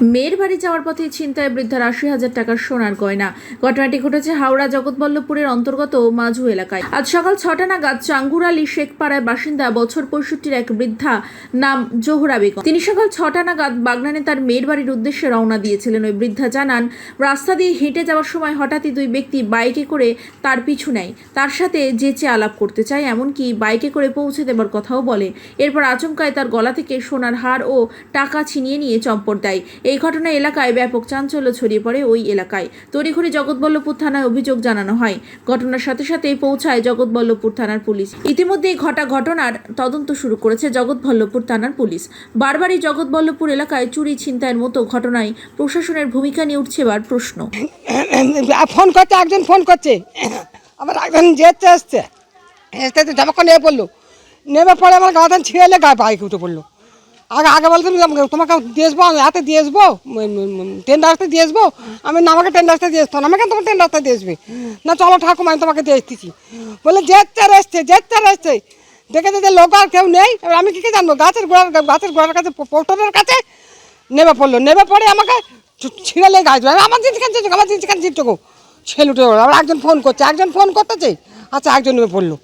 মেয়ের বাড়ি যাওয়ার পথে ছিনতাই বৃদ্ধার আশি হাজার টাকার সোনার গয়না। ঘটনাটি ঘটেছে হাওড়া জগৎবল্লভপুরের অন্তর্গত মাঝু এলাকায়। আজ সকাল ছটা নাগাদ চাঙ্গুর আলী শেখপাড়ার বাসিন্দা বছর পঁয়ষট্টির এক বৃদ্ধা নাম জোহরা বেগম। তিনি সকাল ছটা নাগাদ বাগনানে তার মেয়ের বাড়ির উদ্দেশ্যে রওনা দিয়েছিলেন। ওই বৃদ্ধা জানান, রাস্তা দিয়ে হেঁটে যাওয়ার সময় হঠাৎই দুই ব্যক্তি বাইকে করে তার পিছু নেয়। তার সাথে যেচে আলাপ করতে চায়, এমনকি বাইকে করে পৌঁছে দেবার কথাও বলে। এরপর আচমকায় তার গলা থেকে সোনার হার ও টাকা ছিনিয়ে নিয়ে চম্পট দেয়। এই ঘটনায় এলাকায় ব্যাপক চাঞ্চল্য ছড়িয়ে পড়ে ওই এলাকায়। তড়িঘড়ি জগৎবল্লভপুর থানায় অভিযোগ জানানো হয়। ঘটনার সাথে সাথেই পৌঁছায় জগৎবল্লভপুর থানার পুলিশ। ইতিমধ্যে ঘটা ঘটনার তদন্ত শুরু করেছে জগৎবল্লভপুর থানার পুলিশ। বারবারই জগৎবল্লভপুর এলাকায় চুরি ছিনতাইয়ের মতো ঘটনায় প্রশাসনের ভূমিকা নিয়ে উঠছে এবার প্রশ্ন। ফোন করছে, একজন ফোন করছে। আবার একজন যেতে আসছে এসতে তো জামা নিয়ে পড়ল। নেমে পড়ে আমার গাঁদান ছিঁড়ে গায়ে বাইক উঠে পড়ল। আগে আগে বলতো তোমাকে দিয়ে আসব হাতে দিয়ে আসব ট্রেন রাস্তায় দিয়ে আসব, আমি না আমাকে ট্রেন রাস্তায় দিয়ে আসতো না, আমাকে তোমার ট্রেন রাস্তায় দিয়ে আসবে। না, চলো ঠাকুমা, আমি তোমাকে দিয়ে আসতেছি। বলে, যেতে এসছে যেতে এসছে দেখে দেখে লোক আর কেউ নেই। এবার আমি কী কী জানব? গাছের গোড়ার গাছের গোড়ার কাছে পোস্টারের কাছে নেমে পড়ল। নেমে পড়ে আমাকে ছি- ছিঁড়ে গাছ আমার জিনিস কেন আমার জিনিস ছেলে উঠে। আবার একজন ফোন করছে, একজন ফোন করতেছে। আচ্ছা একজন নেমে পড়ল।